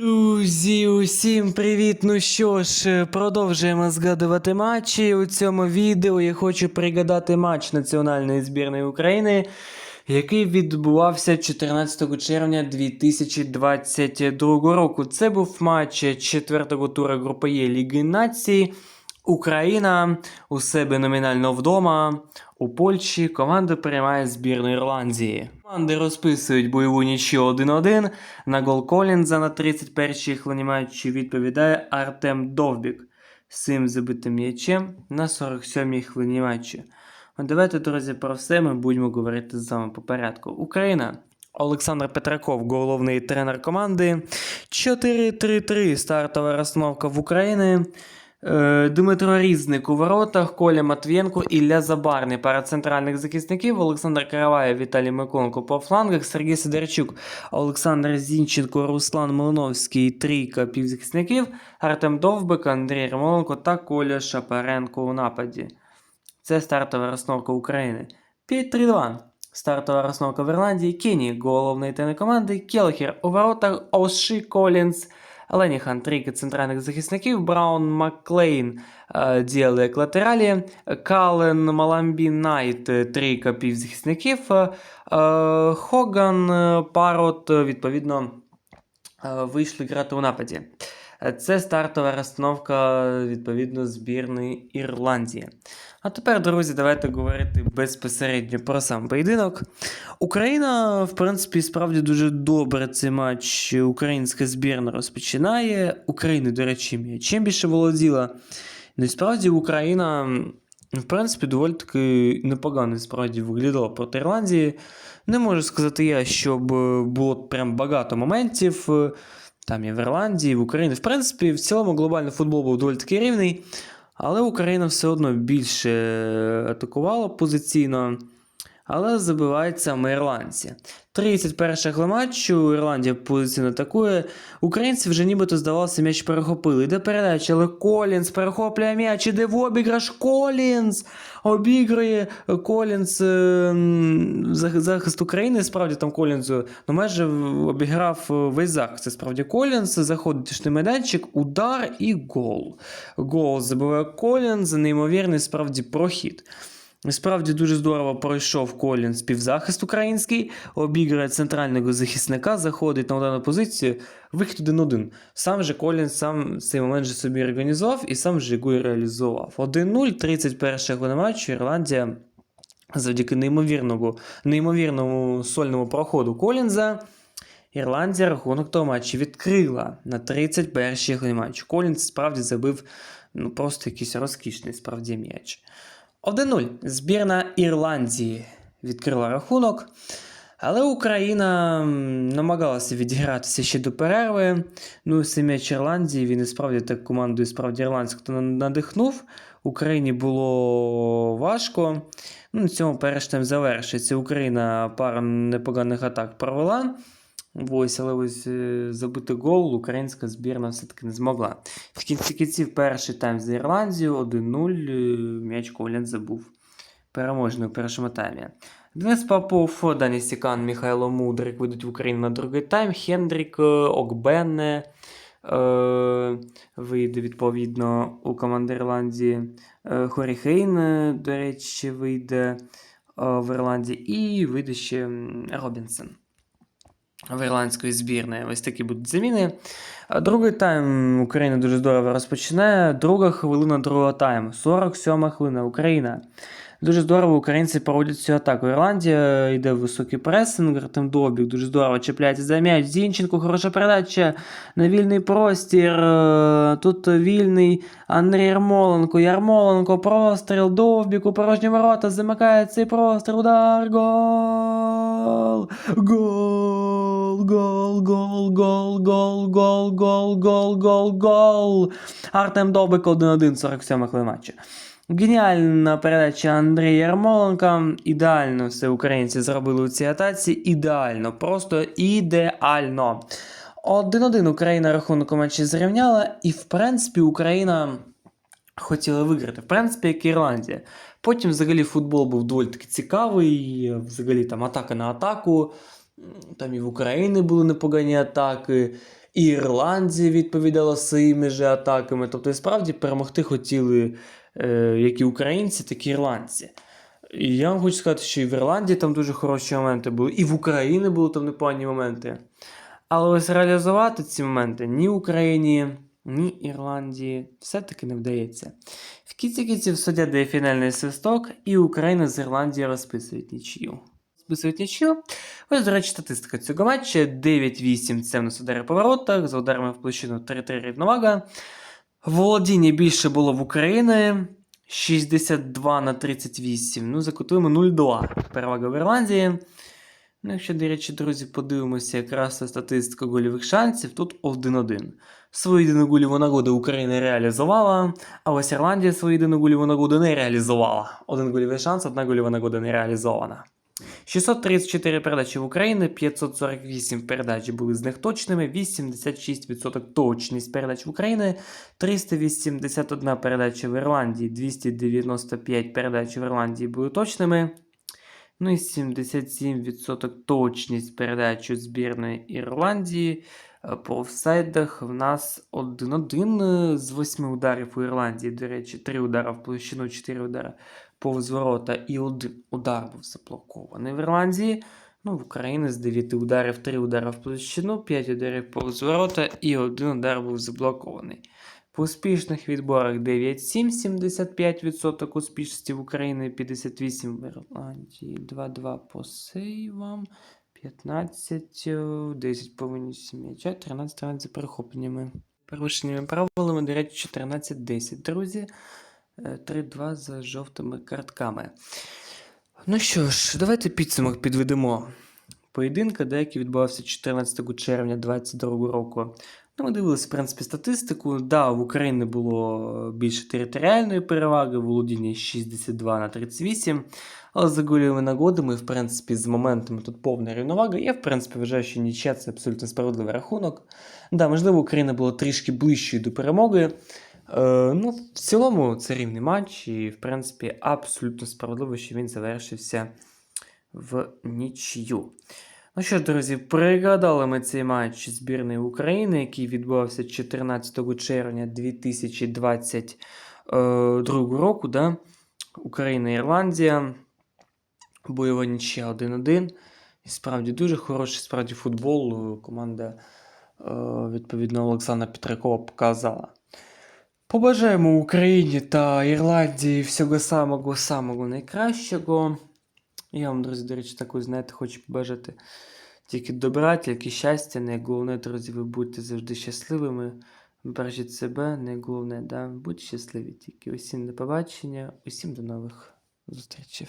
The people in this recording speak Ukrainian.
Друзі, усім привіт! Ну що ж, продовжуємо згадувати матчі. У цьому відео я хочу пригадати матч національної збірної України, який відбувався 14 червня 2022 року. Це був матч четвертого тура групи Є Ліги Націй. Україна у себе номінально вдома. У Польщі команда приймає збірну Ірландії. Команди розписують бойову нічю 1-1. На гол Колінза на 31-й хвилині матчу відповідає Артем Довбік з цим забитим м'ячем на 47-й хвилині матчу. От давайте, друзі, про все ми будемо говорити з вами по порядку. Україна. Олександр Петраков, головний тренер команди. 4-3-3 стартова розстановка в Україні. Е, Дмитро Різник у воротах, Коля Матвієнко, Ілля Забарний пара центральних захисників, Олександр Караваєв, Віталій Миколенко по флангах, Сергій Сидорчук, Олександр Зінченко, Руслан Малиновський, трійка півзахисників, Артем Довбик, Андрій Ярмоленко та Коля Шапаренко у нападі. Це стартова розстановка України. 5-3-2. Стартова розстановка в Ірландії. Кені, головний тренер команди, Келхер у воротах, Оші Колінс, Леніхан, трійка центральних захисників, Браун Макклейн е, діяли як латералі, Кален Маламбі Найт, е, трійка півзахисників, е, Хоган, Парот, відповідно, вийшли грати у нападі. Е, Це стартова розстановка відповідно збірної Ірландії. А тепер, друзі, давайте говорити безпосередньо про сам поєдинок. Україна, в принципі, справді дуже добре цей матч українська збірна розпочинає. Україна, до речі, м'ячем більше володіла. Ну і справді Україна, в принципі, доволі таки непогано справді виглядала проти Ірландії. Не можу сказати я, щоб було прям багато моментів. Там і в Ірландії, і в Україні. В принципі, в цілому глобальний футбол був доволі таки рівний, але Україна все одно більше атакувала позиційно. Але забивають саме ірландці. 31 хвилина матчу, Ірландія позиційно атакує. Українці вже нібито здавалося, м'яч перехопили. Йде передача, але Колінс перехоплює м'яч, іде в обіграш Колінс. Обігрує Колінс е, захист України. Справді там Колінзу ну, майже обіграв е, весь захист. Це справді Колінс. Заходить в майданчик, удар і гол. Гол забиває Колінс, неймовірний справді прохід. Справді дуже здорово пройшов Колін співзахист український, обіграє центрального захисника, заходить на ударну позицію, вихід один-один. Сам же Колін сам цей момент же собі організував і сам же його і реалізував. 1-0, 31 хвилина матчу, Ірландія завдяки неймовірному, неймовірному сольному проходу Колінза. Ірландія рахунок того матчу відкрила на 31-й хвилині матчу. Колінз справді забив ну, просто якийсь розкішний справді м'яч. 1-0. Збірна Ірландії відкрила рахунок. Але Україна намагалася відігратися ще до перерви. Ну, цей Ірландії, він і справді так командою справді ірландську надихнув. Україні було важко. Ну, на цьому перший тайм завершиться. Україна пару непоганих атак провела. Ось, але ось е, забити гол українська збірна все-таки не змогла. В кінці кінців перший тайм за Ірландію 1-0. е, М'яч Колін забув переможний у першому таймі. Денис Попов, Дані Сікан, Михайло Мудрик вийдуть в Україну на другий тайм. Хендрік, е, Окбенне е, вийде відповідно у команди Ірландії. Е, Хорі Хейн, е, до речі, вийде е, в Ірландії. І вийде ще Робінсон в ірландської збірної. Ось такі будуть заміни. Другий тайм Україна дуже здорово розпочинає. Друга хвилина другого тайму. 47 хвилина. Україна. Дуже здорово українці проводять цю атаку. Ірландія йде в високий пресинг, Артем Добік дуже здорово чіпляється за м'яч. Зінченко, хороша передача на вільний простір. Е, Тут вільний Андрій Ярмоленко. Ярмоленко, простріл, Довбік у порожні ворота. Замикає цей простріл. Удар. Гол! Гол! Гол! Гол! Гол! Гол! Гол! Гол! Гол! Гол! Гол! Артем Довбик 1-1, 47 хвилин. Геніальна передача Андрія Ярмоленка. Ідеально все українці зробили у цій атаці. Ідеально, просто ідеально. 1-1 Україна рахунок у матчі зрівняла, і в принципі Україна хотіла виграти. В принципі, як і Ірландія. Потім, взагалі, футбол був доволі таки цікавий. Взагалі там атака на атаку. Там і в Україні були непогані атаки. І Ірландія відповідала своїми же атаками. Тобто, і справді перемогти хотіли е, як і українці, так і ірландці. І я вам хочу сказати, що і в Ірландії там дуже хороші моменти були, і в Україні були там непогані моменти. Але ось реалізувати ці моменти ні Україні, ні Ірландії все-таки не вдається. В кінці кінців суддя дає фінальний свисток, і Україна з Ірландією розписують нічию. Розписують нічию. Ось, до речі, статистика цього матчу 9-8 це в нас удари по воротах, за ударами в площину 3-3 рівновага. Володіння більше було в Україні. 62 на 38. Ну, закотуємо 0-2. Перевага в Ірландії. Ну, якщо, до речі, друзі, подивимося якраз на статистику гольових шансів, тут 1-1. Свою єдину гольову нагоду Україна реалізувала, а ось Ірландія свою єдину гольову нагоду не реалізувала. Один гольовий шанс, одна гольова нагода не реалізована. 634 передачі в Україні, 548 передач були з них точними, 86% точність передач в Україні, 381 передача в Ірландії, 295 передач в Ірландії були точними. Ну і 77% точність передач у збірної Ірландії. Е, По офсайдах в нас 1-1 з 8 ударів у Ірландії. До речі, 3 удари в площину, 4 удари повз ворота і один удар був заблокований в Ірландії. Ну, в Україні з 9 ударів 3 удари в площину, 5 ударів повз ворота і один удар був заблокований. По успішних відборах 9-7, 75% успішності в Україні, 58 в Ірландії, 2-2 по сейвам, 15, е, 10 по винісі м'яча, 13 13 за перехопленнями. Порушеннями правилами, до речі, 14-10, друзі. Е, 3-2 за жовтими картками. Ну що ж, давайте підсумок підведемо. Поєдинка, деякий відбувався 14 червня 2022 року. Ну, ми дивилися, в принципі, статистику. Да, в Україні було більше територіальної переваги, володіння 62 на 38. Але за гольовими нагодами, в принципі, з моментами тут повна рівновага. Я, в принципі, вважаю, що нічия це абсолютно справедливий рахунок. Да, можливо, Україна була трішки ближчою до перемоги. Е, ну, в цілому це рівний матч, і, в принципі, абсолютно справедливо, що він завершився в нічию. Ну що ж, друзі, пригадали ми цей матч збірної України, який відбувався 14 червня 2022 року. Да? Україна Ірландія. Бойова нічия 1-1. І справді дуже хороший справді футбол. Команда, е, відповідно, Олександра Петракова показала. Побажаємо Україні та Ірландії всього самого самого найкращого. Я вам, друзі, до речі, також, знаєте, хочу побажати тільки добра, тільки щастя. Найголовне, друзі, ви будьте завжди щасливими. Бережіть себе, найголовне, да, будьте щасливі тільки. Усім до побачення, усім до нових зустрічей.